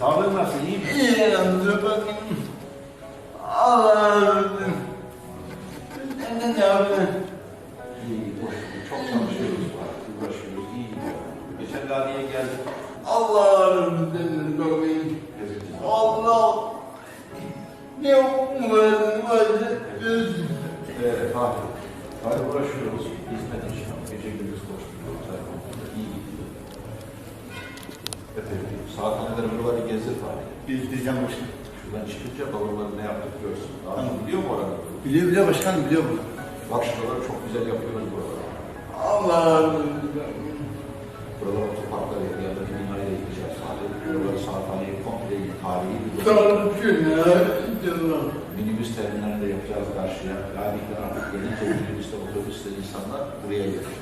Hanım nasıl iyi mi? İyi amca bakın. Allah'ım. Ne yapayım? İyi, boş. Çok çalışıyoruz. Uğraşıyoruz. İyi gidiyor. Geçen daha niye geldin? Allah'ım senin bakayım. Allah. Ne ummadın vardı? Evet, hadi. Hadi uğraşıyoruz. Hizmet için. Gece gündüz koşturuyoruz. Efendim, saat kadar buraları gezdir bari. Gezdireceğim başkanım. Şuradan çıkınca babamlar ne yaptık görsün. Abi biliyor mu oranı? Biliyor biliyor başkanım biliyor bunu. Bak şuraları çok güzel yapıyoruz buraları. Allah'ım. Buralar otoparklar ya ya da bir binaya gideceğiz. Hadi buraları saathaneyi komple tarihi bir Tanrım ya. Canım. Minibüs terminalini de yapacağız karşıya. Ladikler artık gelince minibüsle otobüsle insanlar buraya gelir.